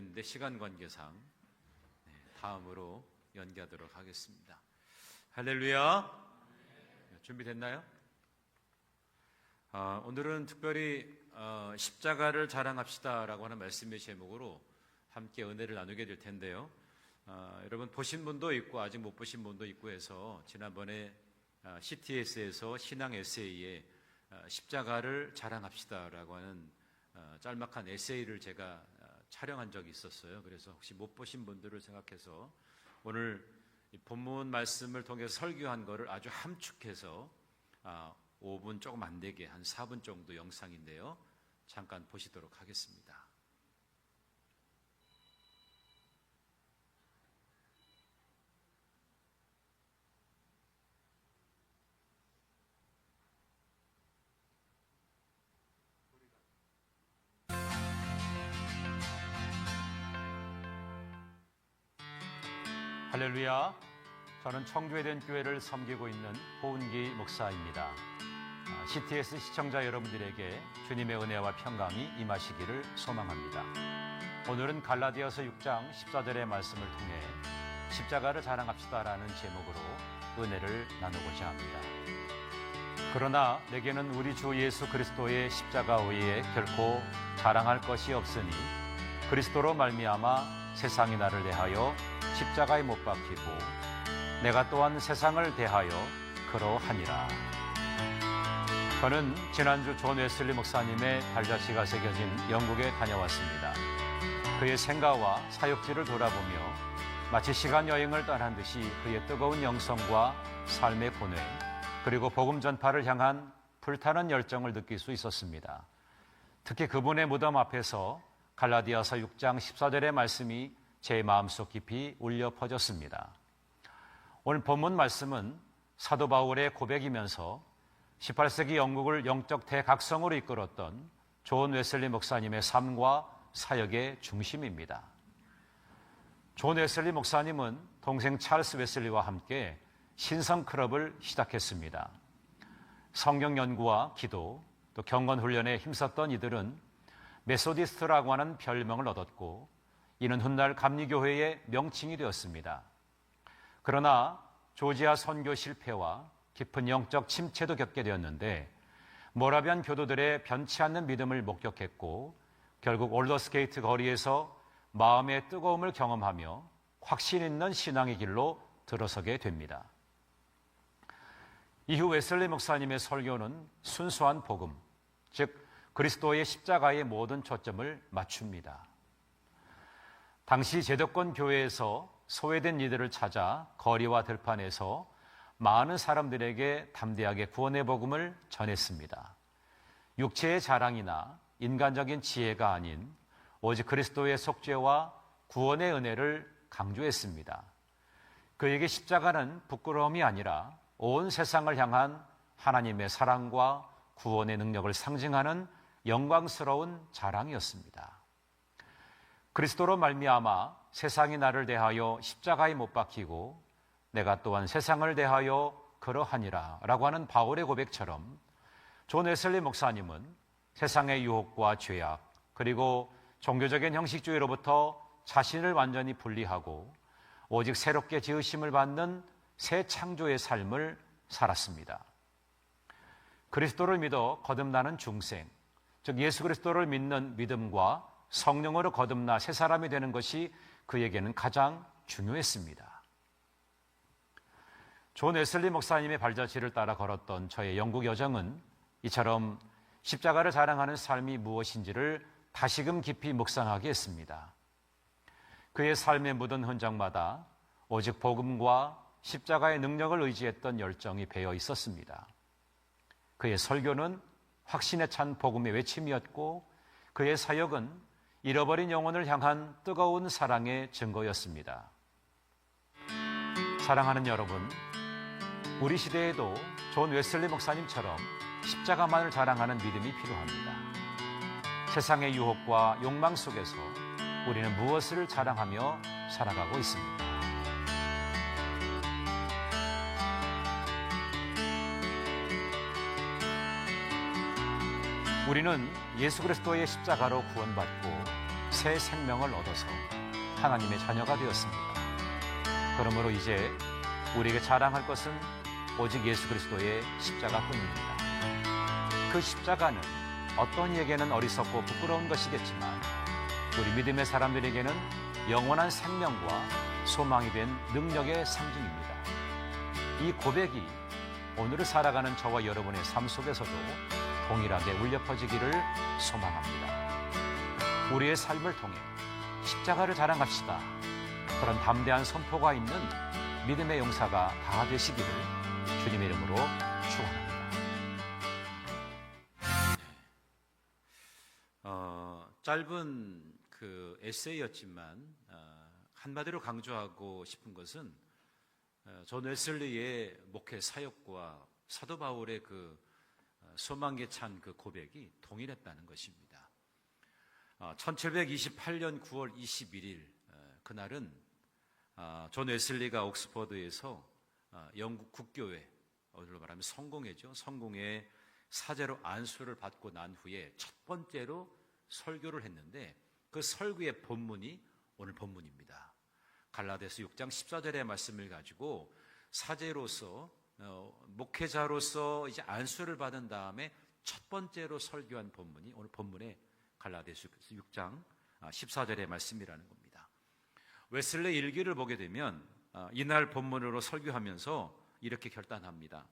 내 시간 관계상 네, 다음으로 연기하도록 하겠습니다. 할렐루야. 네, 준비됐나요? 아, 오늘은 특별히 어, 십자가를 자랑합시다라고 하는 말씀의 제목으로 함께 은혜를 나누게 될 텐데요. 아, 여러분 보신 분도 있고 아직 못 보신 분도 있고 해서 지난번에 아, CTS에서 신앙 에세이에 아, 십자가를 자랑합시다라고 하는 아, 짤막한 에세이를 제가 아, 촬영한 적이 있었어요. 그래서 혹시 못 보신 분들을 생각해서 오늘 이 본문 말씀을 통해서 설교한 거를 아주 함축해서 아, 5분 조금 안 되게 한 4분 정도 영상인데요. 잠깐 보시도록 하겠습니다. 할렐루야. 저는 청주에된 교회를 섬기고 있는 호은기 목사입니다. 아, CTS 시청자 여러분들에게 주님의 은혜와 평강이 임하시기를 소망합니다. 오늘은 갈라디아서 6장 14절의 말씀을 통해 십자가를 자랑합시다라는 제목으로 은혜를 나누고자 합니다. 그러나 내게는 우리 주 예수 그리스도의 십자가 외에 결코 자랑할 것이 없으니 그리스도로 말미암아 세상이 나를 대하여 십자가에 못 박히고 내가 또한 세상을 대하여 그러하니라. 저는 지난주 존 웨슬리 목사님의 발자취가 새겨진 영국에 다녀왔습니다. 그의 생가와 사역지를 돌아보며 마치 시간 여행을 떠난 듯이 그의 뜨거운 영성과 삶의 본능 그리고 복음 전파를 향한 불타는 열정을 느낄 수 있었습니다. 특히 그분의 무덤 앞에서 갈라디아서 6장 14절의 말씀이 제 마음속 깊이 울려 퍼졌습니다. 오늘 본문 말씀은 사도 바울의 고백이면서 18세기 영국을 영적 대각성으로 이끌었던 존 웨슬리 목사님의 삶과 사역의 중심입니다. 존 웨슬리 목사님은 동생 찰스 웨슬리와 함께 신성 클럽을 시작했습니다. 성경 연구와 기도, 또 경건 훈련에 힘썼던 이들은 메소디스트라고 하는 별명을 얻었고 이는 훗날 감리교회의 명칭이 되었습니다. 그러나 조지아 선교 실패와 깊은 영적 침체도 겪게 되었는데 모라비안 교도들의 변치 않는 믿음을 목격했고 결국 올더스케이트 거리에서 마음의 뜨거움을 경험하며 확신 있는 신앙의 길로 들어서게 됩니다. 이후 웨슬리 목사님의 설교는 순수한 복음, 즉 그리스도의 십자가의 모든 초점을 맞춥니다. 당시 제도권 교회에서 소외된 이들을 찾아 거리와 들판에서 많은 사람들에게 담대하게 구원의 복음을 전했습니다. 육체의 자랑이나 인간적인 지혜가 아닌 오직 그리스도의 속죄와 구원의 은혜를 강조했습니다. 그에게 십자가는 부끄러움이 아니라 온 세상을 향한 하나님의 사랑과 구원의 능력을 상징하는 영광스러운 자랑이었습니다. 그리스도로 말미암아 세상이 나를 대하여 십자가에 못 박히고 내가 또한 세상을 대하여 그러하니라라고 하는 바울의 고백처럼 존 웨슬리 목사님은 세상의 유혹과 죄악 그리고 종교적인 형식주의로부터 자신을 완전히 분리하고 오직 새롭게 지으심을 받는 새 창조의 삶을 살았습니다. 그리스도를 믿어 거듭나는 중생, 즉 예수 그리스도를 믿는 믿음과 성령으로 거듭나 새 사람이 되는 것이 그에게는 가장 중요했습니다. 존 웨슬리 목사님의 발자취를 따라 걸었던 저의 영국 여정은 이처럼 십자가를 자랑하는 삶이 무엇인지를 다시금 깊이 묵상하게 했습니다. 그의 삶에 묻은 흔적마다 오직 복음과 십자가의 능력을 의지했던 열정이 배어 있었습니다. 그의 설교는 확신에 찬 복음의 외침이었고 그의 사역은 잃어버린 영혼을 향한 뜨거운 사랑의 증거였습니다. 사랑하는 여러분, 우리 시대에도 존 웨슬리 목사님처럼 십자가만을 자랑하는 믿음이 필요합니다. 세상의 유혹과 욕망 속에서 우리는 무엇을 자랑하며 살아가고 있습니다. 우리는 예수 그리스도의 십자가로 구원받고 새새 생명을 얻어서 하나님의 자녀가 되었습니다. 그러므로 이제 우리에게 자랑할 것은 오직 예수 그리스도의 십자가뿐입니다. 그 십자가는 어떤 이에게는 어리석고 부끄러운 것이겠지만 우리 믿음의 사람들에게는 영원한 생명과 소망이 된 능력의 상징입니다. 이 고백이 오늘을 살아가는 저와 여러분의 삶 속에서도 동일하게 울려 퍼지기를 소망합니다. 우리의 삶을 통해 십자가를 자랑합시다. 그런 담대한 선포가 있는 믿음의 용사가 다 되시기를 주님의 이름으로 축원합니다. 어, 짧은 그 에세이였지만 어, 한마디로 강조하고 싶은 것은 어, 존 웨슬리의 목회 사역과 사도 바울의 그 어, 소망에 찬 그 고백이 동일했다는 것입니다. 어, 1728년 9월 21일 어, 그날은 어, 존 웨슬리가 옥스퍼드에서 어, 영국 국교회 어디로 말하면 성공회죠. 성공회 사제로 안수를 받고 난 후에 첫 번째로 설교를 했는데 그 설교의 본문이 오늘 본문입니다. 갈라데스 6장 14절의 말씀을 가지고 사제로서 어, 목회자로서 이제 안수를 받은 다음에 첫 번째로 설교한 본문이 오늘 본문의 갈라데스 6장 14절의 말씀이라는 겁니다. 웨슬레 일기를 보게 되면 어, 이날 본문으로 설교하면서 이렇게 결단합니다.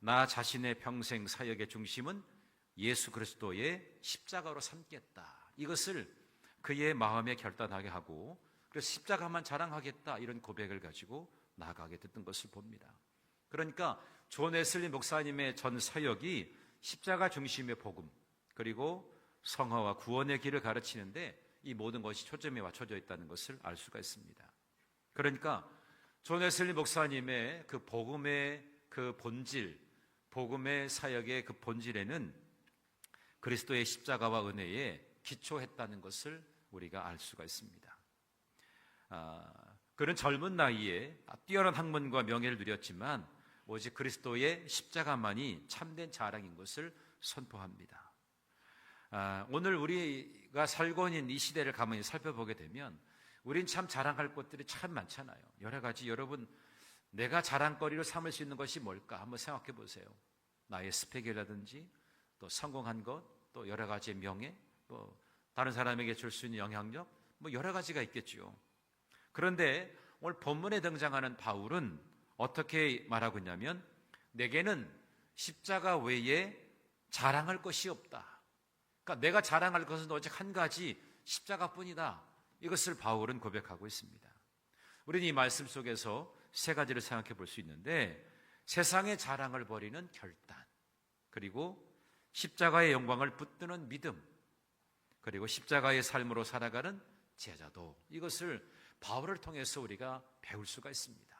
나 자신의 평생 사역의 중심은 예수 그리스도의 십자가로 삼겠다. 이것을 그의 마음에 결단하게 하고 그래서 십자가만 자랑하겠다 이런 고백을 가지고 나아가게 됐던 것을 봅니다. 그러니까 존 에슬리 목사님의 전 사역이 십자가 중심의 복음 그리고 성화와 구원의 길을 가르치는데 이 모든 것이 초점에 맞춰져 있다는 것을 알 수가 있습니다. 그러니까 존 에슬리 목사님의 그 복음의 그 본질, 복음의 사역의 그 본질에는 그리스도의 십자가와 은혜에 기초했다는 것을 우리가 알 수가 있습니다. 아, 그는 젊은 나이에 뛰어난 학문과 명예를 누렸지만 오직 그리스도의 십자가만이 참된 자랑인 것을 선포합니다. 아, 오늘 우리가 살고 있는 이 시대를 가만히 살펴보게 되면 우린 참 자랑할 것들이 참 많잖아요. 여러 가지 여러분 내가 자랑거리로 삼을 수 있는 것이 뭘까 한번 생각해 보세요. 나의 스펙이라든지 또 성공한 것, 또 여러 가지의 명예, 또 다른 사람에게 줄 수 있는 영향력, 뭐 여러 가지가 있겠죠. 그런데 오늘 본문에 등장하는 바울은 어떻게 말하고 있냐면 내게는 십자가 외에 자랑할 것이 없다. 그러니까 내가 자랑할 것은 오직 한 가지 십자가뿐이다. 이것을 바울은 고백하고 있습니다. 우리는 이 말씀 속에서 세 가지를 생각해 볼 수 있는데 세상의 자랑을 버리는 결단, 그리고 십자가의 영광을 붙드는 믿음, 그리고 십자가의 삶으로 살아가는 제자도 이것을 바울을 통해서 우리가 배울 수가 있습니다.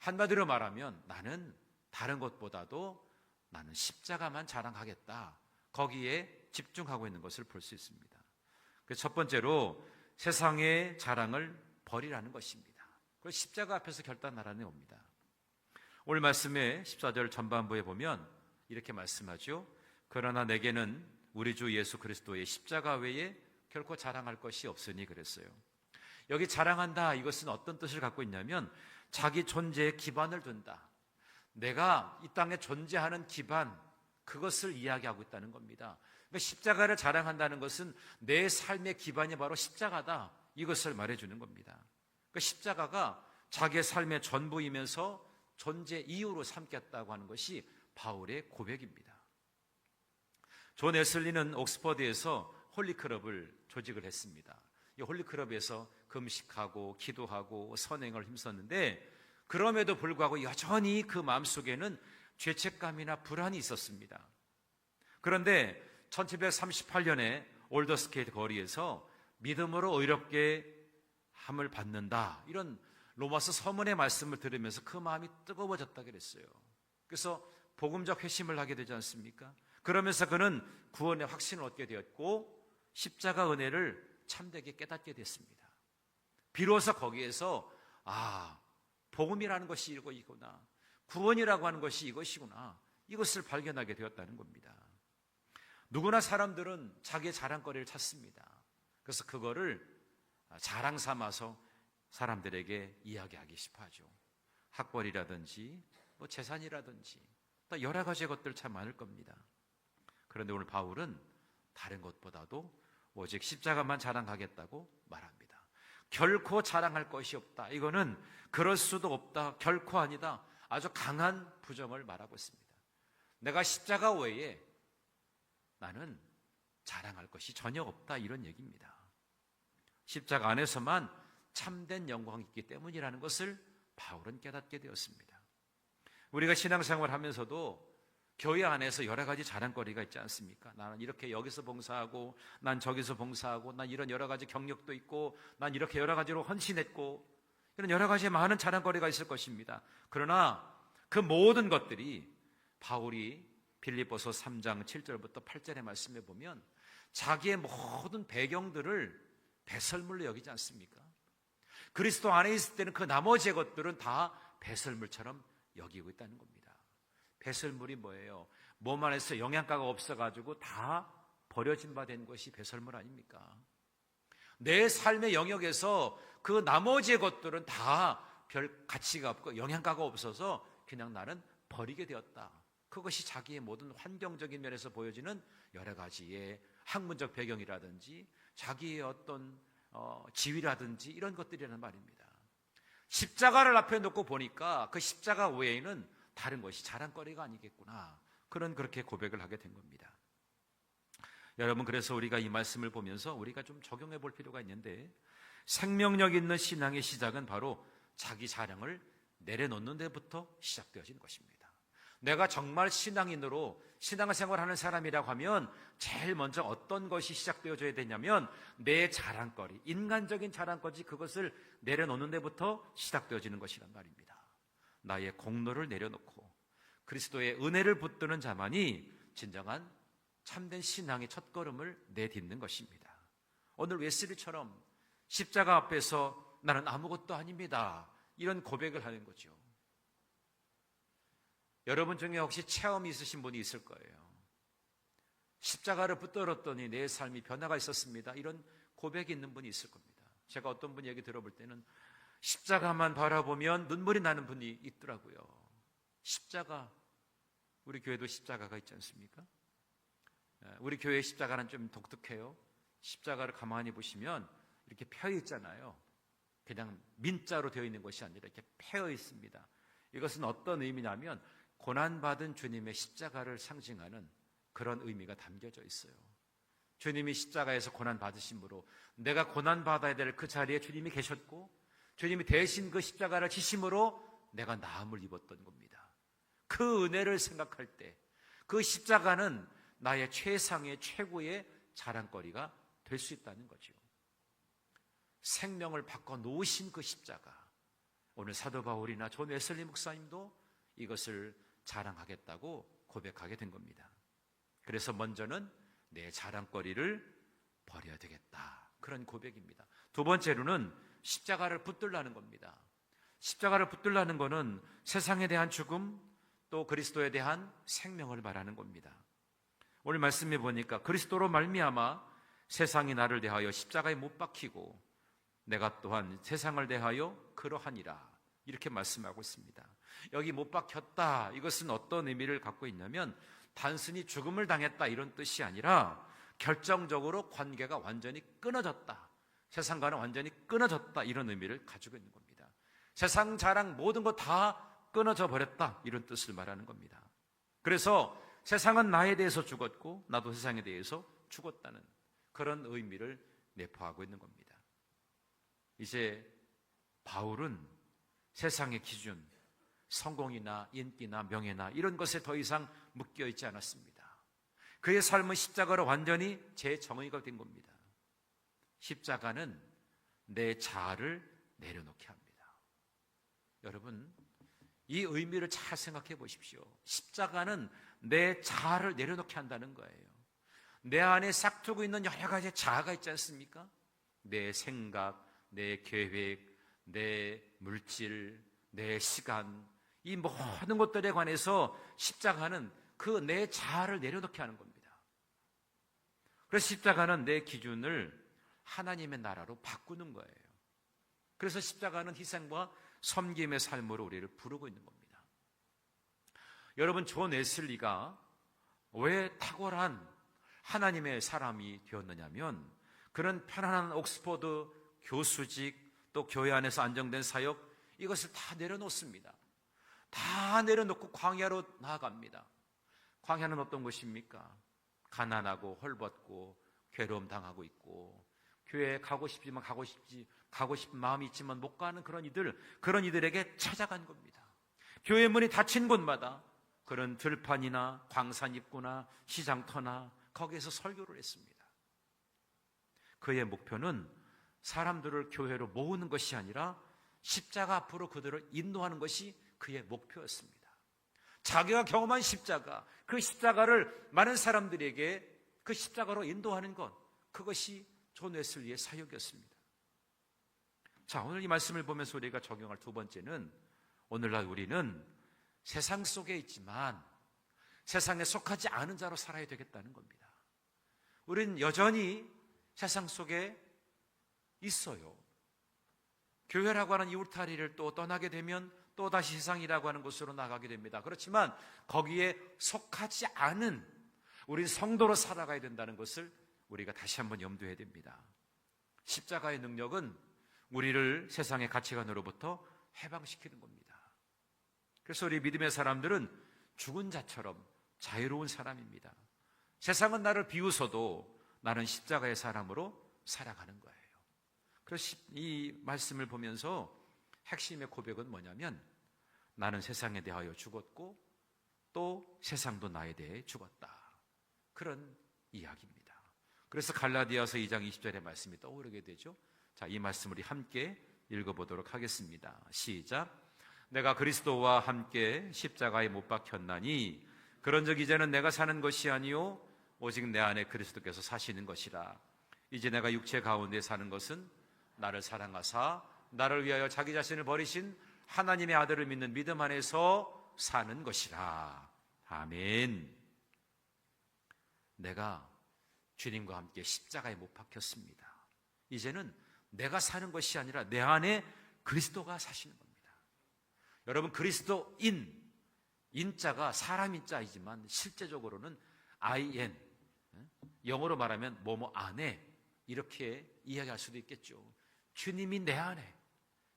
한마디로 말하면 나는 다른 것보다도 나는 십자가만 자랑하겠다. 거기에 집중하고 있는 것을 볼 수 있습니다. 그래서 첫 번째로 세상의 자랑을 버리라는 것입니다. 그 십자가 앞에서 결단하라는 겁니다. 오늘 말씀의 14절 전반부에 보면 이렇게 말씀하죠. 그러나 내게는 우리 주 예수 그리스도의 십자가 외에 결코 자랑할 것이 없으니 그랬어요. 여기 자랑한다 이것은 어떤 뜻을 갖고 있냐면 자기 존재에 기반을 둔다. 내가 이 땅에 존재하는 기반 그것을 이야기하고 있다는 겁니다. 그러니까 십자가를 자랑한다는 것은 내 삶의 기반이 바로 십자가다. 이것을 말해주는 겁니다. 그러니까 십자가가 자기의 삶의 전부이면서 존재 이유로 삼겠다고 하는 것이 바울의 고백입니다. 존 에슬리는 옥스퍼드에서 홀리클럽을 조직을 했습니다. 이 홀리클럽에서 금식하고 기도하고 선행을 힘썼는데 그럼에도 불구하고 여전히 그 마음속에는 죄책감이나 불안이 있었습니다. 그런데 1738년에 올더스케이트 거리에서 믿음으로 의롭게 함을 받는다. 이런 로마서 서문의 말씀을 들으면서 그 마음이 뜨거워졌다 그랬어요. 그래서 복음적 회심을 하게 되지 않습니까? 그러면서 그는 구원의 확신을 얻게 되었고 십자가 은혜를 참되게 깨닫게 됐습니다. 비로소 거기에서 아, 복음이라는 것이 이거구나. 구원이라고 하는 것이 이것이구나. 이것을 발견하게 되었다는 겁니다. 누구나 사람들은 자기의 자랑거리를 찾습니다. 그래서 그거를 자랑 삼아서 사람들에게 이야기하기 싶어 하죠. 학벌이라든지 뭐 재산이라든지 또 여러 가지 것들 참 많을 겁니다. 그런데 오늘 바울은 다른 것보다도 오직 십자가만 자랑하겠다고 말합니다. 결코 자랑할 것이 없다. 이거는 그럴 수도 없다. 결코 아니다. 아주 강한 부정을 말하고 있습니다. 내가 십자가 외에 나는 자랑할 것이 전혀 없다. 이런 얘기입니다. 십자가 안에서만 참된 영광이 있기 때문이라는 것을 바울은 깨닫게 되었습니다. 우리가 신앙생활 하면서도 교회 안에서 여러 가지 자랑거리가 있지 않습니까? 나는 이렇게 여기서 봉사하고, 난 저기서 봉사하고, 난 이런 여러 가지 경력도 있고, 난 이렇게 여러 가지로 헌신했고, 이런 여러 가지 많은 자랑거리가 있을 것입니다. 그러나 그 모든 것들이 바울이 빌립보서 3장 7절부터 8절의 말씀에 보면 자기의 모든 배경들을 배설물로 여기지 않습니까? 그리스도 안에 있을 때는 그 나머지의 것들은 다 배설물처럼 여기고 있다는 겁니다. 배설물이 뭐예요? 몸 안에서 영양가가 없어가지고 다 버려진 바 된 것이 배설물 아닙니까? 내 삶의 영역에서 그 나머지의 것들은 다 별 가치가 없고 영양가가 없어서 그냥 나는 버리게 되었다. 그것이 자기의 모든 환경적인 면에서 보여지는 여러 가지의 학문적 배경이라든지 자기의 어떤 어, 지위라든지 이런 것들이라는 말입니다. 십자가를 앞에 놓고 보니까 그 십자가 외에는 다른 것이 자랑거리가 아니겠구나. 그런 그렇게 고백을 하게 된 겁니다. 여러분 그래서 우리가 이 말씀을 보면서 우리가 좀 적용해 볼 필요가 있는데 생명력 있는 신앙의 시작은 바로 자기 자랑을 내려놓는 데부터 시작되어진 것입니다. 내가 정말 신앙인으로 신앙생활 하는 사람이라고 하면 제일 먼저 어떤 것이 시작되어져야 되냐면 내 자랑거리, 인간적인 자랑거리 그것을 내려놓는 데부터 시작되어지는 것이란 말입니다. 나의 공로를 내려놓고 그리스도의 은혜를 붙드는 자만이 진정한 참된 신앙의 첫걸음을 내딛는 것입니다. 오늘 웨슬리처럼 십자가 앞에서 나는 아무것도 아닙니다. 이런 고백을 하는 거죠. 여러분 중에 혹시 체험이 있으신 분이 있을 거예요. 십자가를 붙들었더니 내 삶이 변화가 있었습니다. 이런 고백이 있는 분이 있을 겁니다. 제가 어떤 분 얘기 들어볼 때는 십자가만 바라보면 눈물이 나는 분이 있더라고요. 십자가, 우리 교회도 십자가가 있지 않습니까? 예, 우리 교회 십자가는 좀 독특해요. 십자가를 가만히 보시면 이렇게 펴 있잖아요. 그냥 민자로 되어 있는 것이 아니라 이렇게 펴 있습니다. 이것은 어떤 의미냐면 고난받은 주님의 십자가를 상징하는 그런 의미가 담겨져 있어요. 주님이 십자가에서 고난받으심으로 내가 고난받아야 될 그 자리에 주님이 계셨고 주님이 대신 그 십자가를 지심으로 내가 나음을 입었던 겁니다. 그 은혜를 생각할 때 그 십자가는 나의 최상의 최고의 자랑거리가 될 수 있다는 거죠. 생명을 바꿔 놓으신 그 십자가. 오늘 사도 바울이나 존 웨슬리 목사님도 이것을 자랑하겠다고 고백하게 된 겁니다. 그래서 먼저는 내 자랑거리를 버려야 되겠다. 그런 고백입니다. 두 번째로는 십자가를 붙들라는 겁니다. 십자가를 붙들라는 것은 세상에 대한 죽음 또 그리스도에 대한 생명을 말하는 겁니다. 오늘 말씀해 보니까 그리스도로 말미암아 세상이 나를 대하여 십자가에 못 박히고 내가 또한 세상을 대하여 그러하니라 이렇게 말씀하고 있습니다. 여기 못 박혔다. 이것은 어떤 의미를 갖고 있냐면 단순히 죽음을 당했다 이런 뜻이 아니라 결정적으로 관계가 완전히 끊어졌다. 세상과는 완전히 끊어졌다. 이런 의미를 가지고 있는 겁니다. 세상 자랑 모든 거 다 끊어져 버렸다. 이런 뜻을 말하는 겁니다. 그래서 세상은 나에 대해서 죽었고 나도 세상에 대해서 죽었다는 그런 의미를 내포하고 있는 겁니다. 이제 바울은 세상의 기준, 성공이나 인기나 명예나 이런 것에 더 이상 묶여 있지 않았습니다. 그의 삶은 십자가로 완전히 재정의가 된 겁니다. 십자가는 내 자아를 내려놓게 합니다. 여러분, 이 의미를 잘 생각해 보십시오. 십자가는 내 자아를 내려놓게 한다는 거예요. 내 안에 싹두고 있는 여러 가지 자아가 있지 않습니까? 내 생각, 내 계획, 내 물질, 내 시간, 이 모든 것들에 관해서 십자가는 그 내 자아를 내려놓게 하는 겁니다. 그래서 십자가는 내 기준을 하나님의 나라로 바꾸는 거예요. 그래서 십자가는 희생과 섬김의 삶으로 우리를 부르고 있는 겁니다. 여러분, 존 웨슬리가 왜 탁월한 하나님의 사람이 되었느냐면 그런 편안한 옥스퍼드 교수직 또 교회 안에서 안정된 사역 이것을 다 내려놓습니다. 다 내려놓고 광야로 나아갑니다. 광야는 어떤 곳입니까? 가난하고 헐벗고 괴로움 당하고 있고 교회에 가고 싶지만 가고 싶지 가고 싶은 마음이 있지만 못 가는 그런 이들 그런 이들에게 찾아간 겁니다. 교회 문이 닫힌 곳마다 그런 들판이나 광산 입구나 시장터나 거기에서 설교를 했습니다. 그의 목표는 사람들을 교회로 모으는 것이 아니라 십자가 앞으로 그들을 인도하는 것이 그의 목표였습니다. 자기가 경험한 십자가, 그 십자가를 많은 사람들에게 그 십자가로 인도하는 것, 그것이 존 웨슬리의 사역이었습니다. 자, 오늘 이 말씀을 보면서 우리가 적용할 두 번째는 오늘날 우리는 세상 속에 있지만 세상에 속하지 않은 자로 살아야 되겠다는 겁니다. 우리는 여전히 세상 속에 있어요. 교회라고 하는 이 울타리를 또 떠나게 되면 또 다시 세상이라고 하는 곳으로 나가게 됩니다. 그렇지만 거기에 속하지 않은 우리 성도로 살아가야 된다는 것을 우리가 다시 한번 염두해야 됩니다. 십자가의 능력은 우리를 세상의 가치관으로부터 해방시키는 겁니다. 그래서 우리 믿음의 사람들은 죽은 자처럼 자유로운 사람입니다. 세상은 나를 비웃어도 나는 십자가의 사람으로 살아가는 거예요. 그래서 이 말씀을 보면서 핵심의 고백은 뭐냐면 나는 세상에 대하여 죽었고 또 세상도 나에 대해 죽었다. 그런 이야기입니다. 그래서 갈라디아서 2장 20절의 말씀이 떠오르게 되죠. 자, 이 말씀 우리 함께 읽어보도록 하겠습니다. 시작. 내가 그리스도와 함께 십자가에 못 박혔나니 그런적 이제는 내가 사는 것이 아니요 오직 내 안에 그리스도께서 사시는 것이라. 이제 내가 육체 가운데 사는 것은 나를 사랑하사 나를 위하여 자기 자신을 버리신 하나님의 아들을 믿는 믿음 안에서 사는 것이라. 아멘. 내가 주님과 함께 십자가에 못 박혔습니다. 이제는 내가 사는 것이 아니라 내 안에 그리스도가 사시는 겁니다. 여러분, 그리스도인, 인자가 사람 인 자이지만 실제적으로는 IN, 영어로 말하면 뭐뭐 안에 이렇게 이야기할 수도 있겠죠. 주님이 내 안에,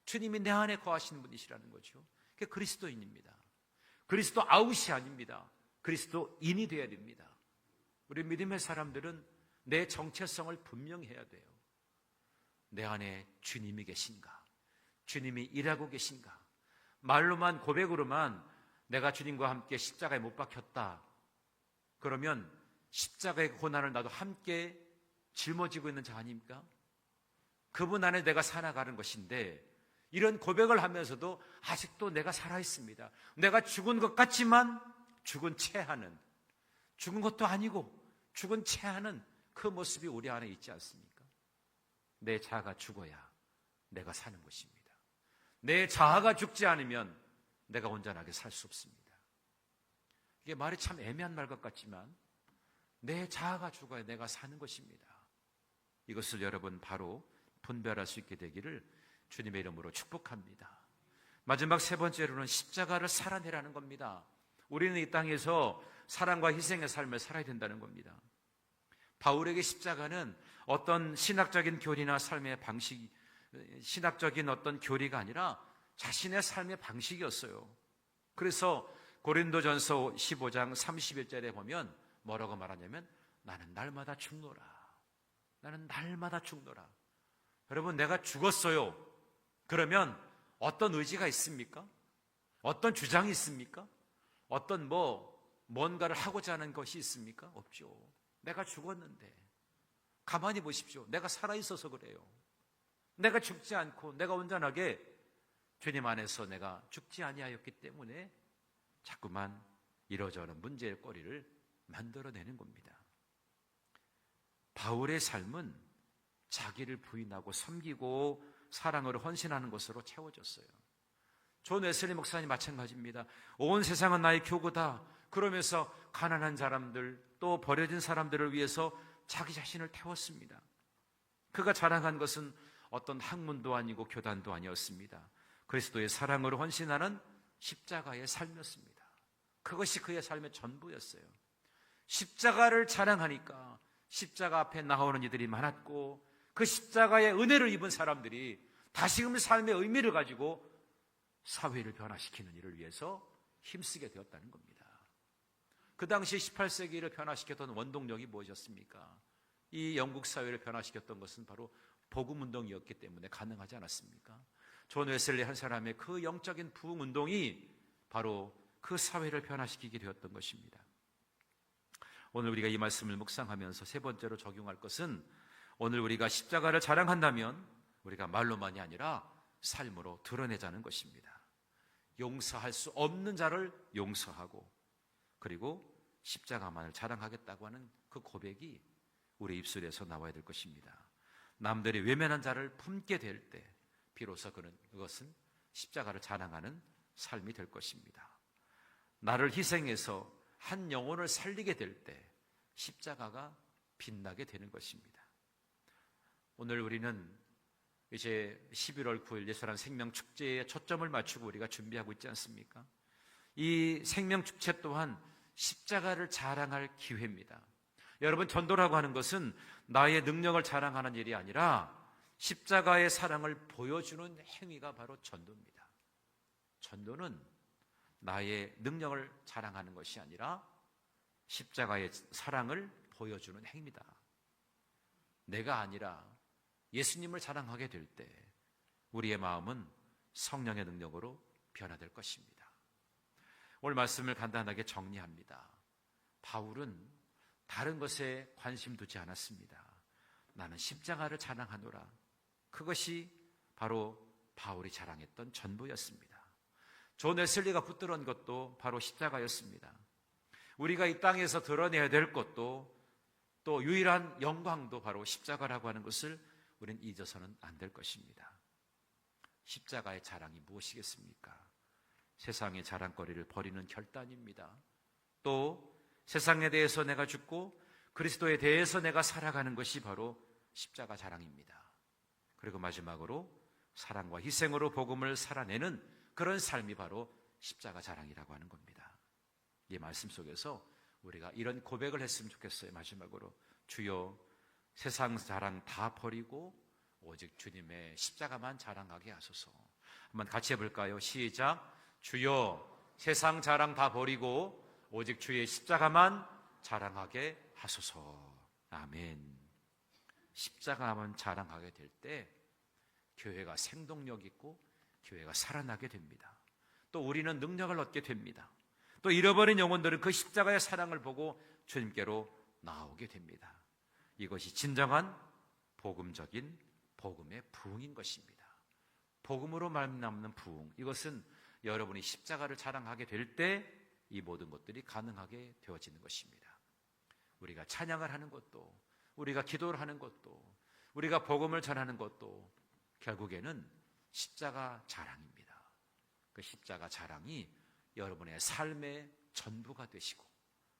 주님이 내 안에 거하시는 분이시라는 거죠. 그게 그리스도인입니다. 그리스도 아웃이 아닙니다. 그리스도인이 되어야 됩니다. 우리 믿음의 사람들은 내 정체성을 분명해야 돼요. 내 안에 주님이 계신가? 주님이 일하고 계신가? 말로만 고백으로만 내가 주님과 함께 십자가에 못 박혔다. 그러면 십자가의 고난을 나도 함께 짊어지고 있는 자 아닙니까? 그분 안에 내가 살아가는 것인데 이런 고백을 하면서도 아직도 내가 살아 있습니다. 내가 죽은 것 같지만 죽은 채 하는 죽은 것도 아니고 죽은 채 하는 그 모습이 우리 안에 있지 않습니까? 내 자아가 죽어야 내가 사는 것입니다. 내 자아가 죽지 않으면 내가 온전하게 살 수 없습니다. 이게 말이 참 애매한 말 것 같지만 내 자아가 죽어야 내가 사는 것입니다. 이것을 여러분 바로 분별할 수 있게 되기를 주님의 이름으로 축복합니다. 마지막 세 번째로는 십자가를 살아내라는 겁니다. 우리는 이 땅에서 사랑과 희생의 삶을 살아야 된다는 겁니다. 바울에게 십자가는 어떤 신학적인 교리나 삶의 방식, 신학적인 어떤 교리가 아니라 자신의 삶의 방식이었어요. 그래서 고린도전서 15장 31절에 보면 뭐라고 말하냐면 나는 날마다 죽노라. 나는 날마다 죽노라. 여러분 내가 죽었어요. 그러면 어떤 의지가 있습니까? 어떤 주장이 있습니까? 어떤 뭐 뭔가를 하고자 하는 것이 있습니까? 없죠. 내가 죽었는데 가만히 보십시오. 내가 살아 있어서 그래요. 내가 죽지 않고 내가 온전하게 주님 안에서 내가 죽지 아니하였기 때문에 자꾸만 이러저런 문제의 꼬리를 만들어내는 겁니다. 바울의 삶은 자기를 부인하고 섬기고 사랑으로 헌신하는 것으로 채워졌어요. 존 웨슬리 목사님 마찬가지입니다. 온 세상은 나의 교구다. 그러면서 가난한 사람들 또 버려진 사람들을 위해서 자기 자신을 태웠습니다. 그가 자랑한 것은 어떤 학문도 아니고 교단도 아니었습니다. 그리스도의 사랑으로 헌신하는 십자가의 삶이었습니다. 그것이 그의 삶의 전부였어요. 십자가를 자랑하니까 십자가 앞에 나오는 이들이 많았고 그 십자가의 은혜를 입은 사람들이 다시금 삶의 의미를 가지고 사회를 변화시키는 일을 위해서 힘쓰게 되었다는 겁니다. 그 당시 18세기를 변화시켰던 원동력이 무엇이었습니까? 이 영국 사회를 변화시켰던 것은 바로 복음 운동이었기 때문에 가능하지 않았습니까? 존 웨슬리 한 사람의 그 영적인 부흥 운동이 바로 그 사회를 변화시키게 되었던 것입니다. 오늘 우리가 이 말씀을 묵상하면서 세 번째로 적용할 것은 오늘 우리가 십자가를 자랑한다면 우리가 말로만이 아니라 삶으로 드러내자는 것입니다. 용서할 수 없는 자를 용서하고 그리고 십자가만을 자랑하겠다고 하는 그 고백이 우리 입술에서 나와야 될 것입니다. 남들이 외면한 자를 품게 될 때 비로소 그것은 십자가를 자랑하는 삶이 될 것입니다. 나를 희생해서 한 영혼을 살리게 될 때 십자가가 빛나게 되는 것입니다. 오늘 우리는 이제 11월 9일 예수란 생명 축제에 초점을 맞추고 우리가 준비하고 있지 않습니까? 이 생명 축제 또한 십자가를 자랑할 기회입니다. 여러분 전도라고 하는 것은 나의 능력을 자랑하는 일이 아니라 십자가의 사랑을 보여주는 행위가 바로 전도입니다. 전도는 나의 능력을 자랑하는 것이 아니라 십자가의 사랑을 보여주는 행위다. 내가 아니라 예수님을 자랑하게 될 때 우리의 마음은 성령의 능력으로 변화될 것입니다. 오늘 말씀을 간단하게 정리합니다. 바울은 다른 것에 관심 두지 않았습니다. 나는 십자가를 자랑하노라. 그것이 바로 바울이 자랑했던 전부였습니다. 존 웨슬리가 붙들은 것도 바로 십자가였습니다. 우리가 이 땅에서 드러내야 될 것도 또 유일한 영광도 바로 십자가라고 하는 것을 우리는 잊어서는 안 될 것입니다. 십자가의 자랑이 무엇이겠습니까? 세상의 자랑거리를 버리는 결단입니다. 또 세상에 대해서 내가 죽고 그리스도에 대해서 내가 살아가는 것이 바로 십자가 자랑입니다. 그리고 마지막으로 사랑과 희생으로 복음을 살아내는 그런 삶이 바로 십자가 자랑이라고 하는 겁니다. 이 말씀 속에서 우리가 이런 고백을 했으면 좋겠어요. 마지막으로 주여 세상 자랑 다 버리고 오직 주님의 십자가만 자랑하게 하소서. 한번 같이 해볼까요? 시작. 주여 세상 자랑 다 버리고 오직 주의 십자가만 자랑하게 하소서. 아멘. 십자가만 자랑하게 될 때 교회가 생동력 있고 교회가 살아나게 됩니다. 또 우리는 능력을 얻게 됩니다. 또 잃어버린 영혼들은 그 십자가의 사랑을 보고 주님께로 나오게 됩니다. 이것이 진정한 복음적인 복음의 부흥인 것입니다. 복음으로 말남는 부흥. 이것은 여러분이 십자가를 자랑하게 될 때 이 모든 것들이 가능하게 되어지는 것입니다. 우리가 찬양을 하는 것도, 우리가 기도를 하는 것도, 우리가 복음을 전하는 것도 결국에는 십자가 자랑입니다. 그 십자가 자랑이 여러분의 삶의 전부가 되시고,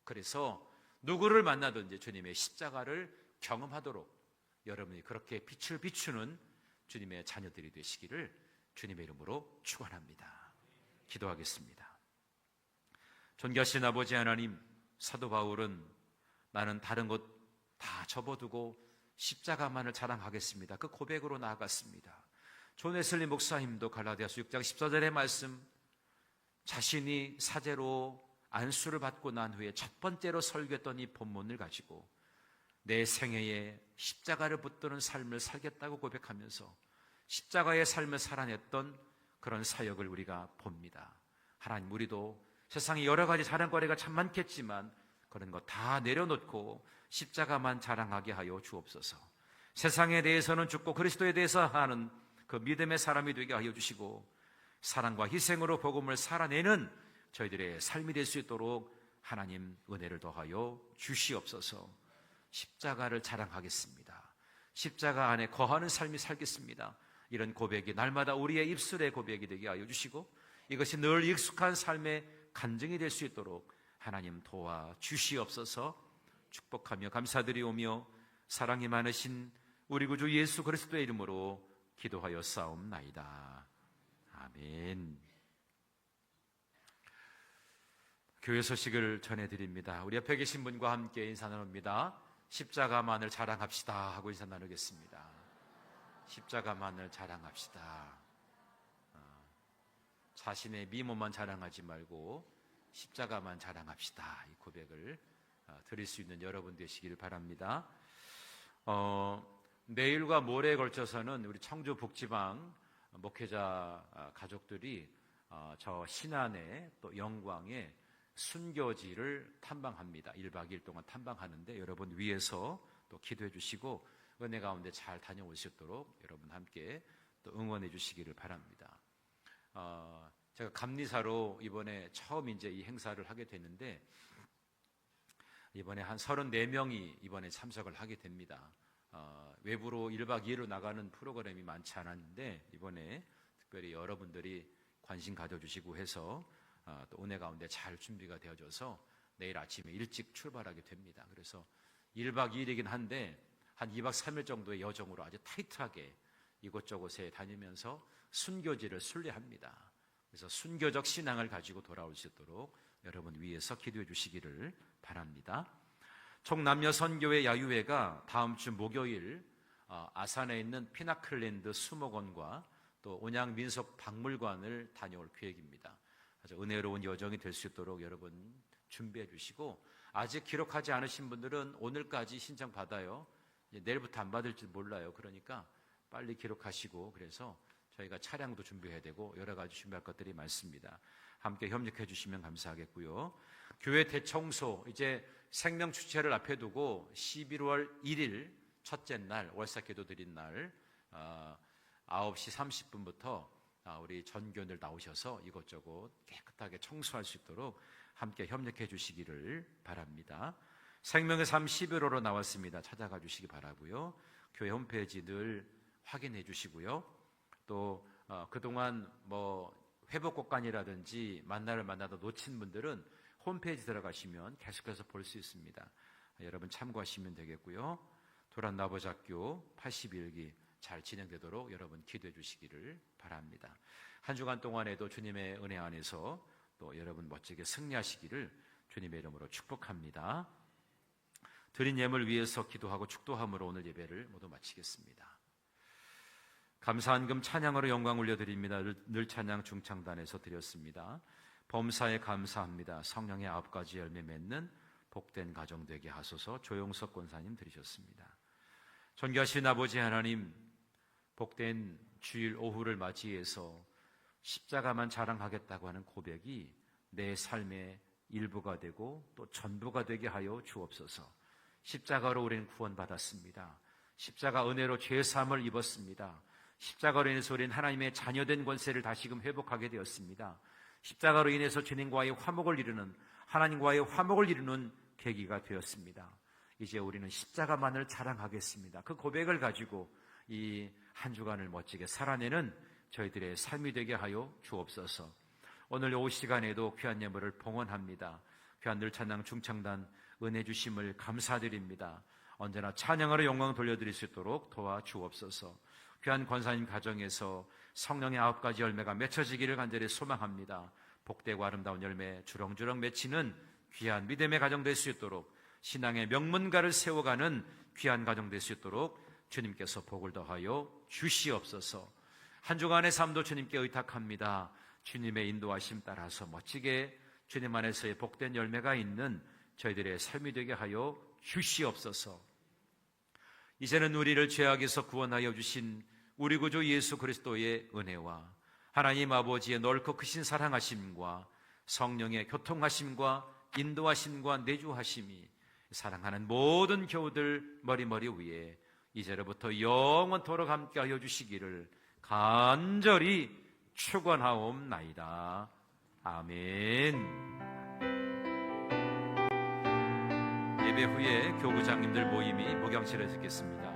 그래서 누구를 만나든지 주님의 십자가를 경험하도록 여러분이 그렇게 빛을 비추는 주님의 자녀들이 되시기를 주님의 이름으로 축원합니다. 기도하겠습니다. 존귀하신 아버지 하나님, 사도 바울은 나는 다른 것 다 접어두고 십자가만을 자랑하겠습니다. 그 고백으로 나아갔습니다. 존 웨슬리 목사님도 갈라디아서 6장 14절의 말씀 자신이 사제로 안수를 받고 난 후에 첫 번째로 설교했던 이 본문을 가지고 내 생애에 십자가를 붙드는 삶을 살겠다고 고백하면서 십자가의 삶을 살아냈던 그런 사역을 우리가 봅니다. 하나님 우리도 세상에 여러 가지 자랑거리가 참 많겠지만 그런 거 다 내려놓고 십자가만 자랑하게 하여 주옵소서. 세상에 대해서는 죽고 그리스도에 대해서 하는 그 믿음의 사람이 되게 하여 주시고 사랑과 희생으로 복음을 살아내는 저희들의 삶이 될 수 있도록 하나님 은혜를 더하여 주시옵소서. 십자가를 자랑하겠습니다. 십자가 안에 거하는 삶이 살겠습니다. 이런 고백이 날마다 우리의 입술의 고백이 되게 하여 주시고 이것이 늘 익숙한 삶의 간증이 될 수 있도록 하나님 도와 주시옵소서 축복하며 감사드리오며 사랑이 많으신 우리 구주 예수 그리스도의 이름으로 기도하여 싸움나이다. 아멘. 교회 소식을 전해드립니다. 우리 옆에 계신 분과 함께 인사 나눕니다. 십자가만을 자랑합시다 하고 인사 나누겠습니다. 십자가만을 자랑합시다. 어, 자신의 미모만 자랑하지 말고 십자가만 자랑합시다. 이 고백을 어, 드릴 수 있는 여러분 되시기를 바랍니다. 어, 내일과 모레에 걸쳐서는 우리 청주 북지방 목회자 어, 가족들이 어, 저 신안에 또 영광에 순교지를 탐방합니다. 1박 2일 동안 탐방하는데 여러분 위에서 또 기도해 주시고 은혜 가운데 잘 있도록 여러분 함께 또 응원해 주시기를 바랍니다. 어, 제가 감리사로 이번에 처음 이제 이 행사를 하게 됐는데 이번에 한 34명이 이번에 참석을 하게 됩니다. 어, 외부로 1박 2일로 나가는 프로그램이 많지 않았는데 이번에 특별히 여러분들이 관심 가져주시고 해서 어, 또 은혜 가운데 잘 준비가 되어져서 내일 아침에 일찍 출발하게 됩니다. 그래서 1박 2일이긴 한데 한 2박 3일 정도의 여정으로 아주 타이트하게 이곳저곳에 다니면서 순교지를 순례합니다. 그래서 순교적 신앙을 가지고 돌아올 수 있도록 여러분 위에서 기도해 주시기를 바랍니다. 총남녀 선교회 야유회가 다음 주 목요일 어, 아산에 있는 피나클랜드 수목원과 또 온양 민속 박물관을 다녀올 계획입니다. 아주 은혜로운 여정이 될 수 있도록 여러분 준비해 주시고 아직 기록하지 않으신 분들은 오늘까지 신청 받아요. 내일부터 안 받을지 몰라요. 그러니까 빨리 기록하시고 그래서 저희가 차량도 준비해야 되고 여러 가지 준비할 것들이 많습니다. 함께 협력해 주시면 감사하겠고요. 교회 대청소 이제 생명 주체를 앞에 두고 11월 1일 첫째 날 월사 기도 드린 날 어, 9시 30분부터 아, 우리 전교들 나오셔서 이것저것 깨끗하게 청소할 수 있도록 함께 협력해 주시기를 바랍니다. 생명의 삶 11호로 나왔습니다. 찾아가 주시기 바라고요. 교회 홈페이지 늘 확인해 주시고요. 또 어, 그동안 뭐 회복 곡간이라든지 만나를 만나다 놓친 분들은 홈페이지 들어가시면 계속해서 볼 수 있습니다. 여러분 참고하시면 되겠고요. 도란 나보작교 81기 잘 진행되도록 여러분 기도해 주시기를 바랍니다. 한 주간 동안에도 주님의 은혜 안에서 또 여러분 멋지게 승리하시기를 주님의 이름으로 축복합니다. 드린 예물 위해서 기도하고 축도함으로 오늘 예배를 모두 마치겠습니다. 감사한 금 찬양으로 영광 올려드립니다. 늘, 늘 찬양 중창단에서 드렸습니다. 범사에 감사합니다. 성령의 아홉 가지 열매 맺는 복된 가정 되게 하소서 조용석 권사님 들으셨습니다. 존귀하신 아버지 하나님, 복된 주일 오후를 맞이해서 십자가만 자랑하겠다고 하는 고백이 내 삶의 일부가 되고 또 전부가 되게 하여 주옵소서. 십자가로 우리는 구원받았습니다. 십자가 은혜로 죄 사함을 입었습니다. 십자가로 인해서 우리는 하나님의 자녀된 권세를 다시금 회복하게 되었습니다. 십자가로 인해서 주님과의 화목을 이루는 하나님과의 화목을 이루는 계기가 되었습니다. 이제 우리는 십자가만을 자랑하겠습니다. 그 고백을 가지고 이 한 주간을 멋지게 살아내는 저희들의 삶이 되게 하여 주옵소서. 오늘 오후 시간에도 귀한 예물을 봉헌합니다. 귀한 늘 찬양 중창단 은혜 주심을 감사드립니다. 언제나 찬양으로 영광 돌려드릴 수 있도록 도와 주옵소서. 귀한 권사님 가정에서 성령의 아홉 가지 열매가 맺혀지기를 간절히 소망합니다. 복되고 아름다운 열매 주렁주렁 맺히는 귀한 믿음의 가정 될 수 있도록 신앙의 명문가를 세워가는 귀한 가정 될 수 있도록 주님께서 복을 더하여 주시옵소서. 한 주간의 삶도 주님께 의탁합니다. 주님의 인도하심 따라서 멋지게 주님 안에서의 복된 열매가 있는 저희들의 삶이 되게 하여 주시옵소서. 이제는 우리를 죄악에서 구원하여 주신 우리 구주 예수 그리스도의 은혜와 하나님 아버지의 넓고 크신 사랑하심과 성령의 교통하심과 인도하심과 내주하심이 사랑하는 모든 교우들 머리머리 위에 이제로부터 영원토록 함께하여 주시기를 간절히 축원하옵나이다. 아멘. 예배 후에 교구장님들 모임이 목양실에 있겠습니다.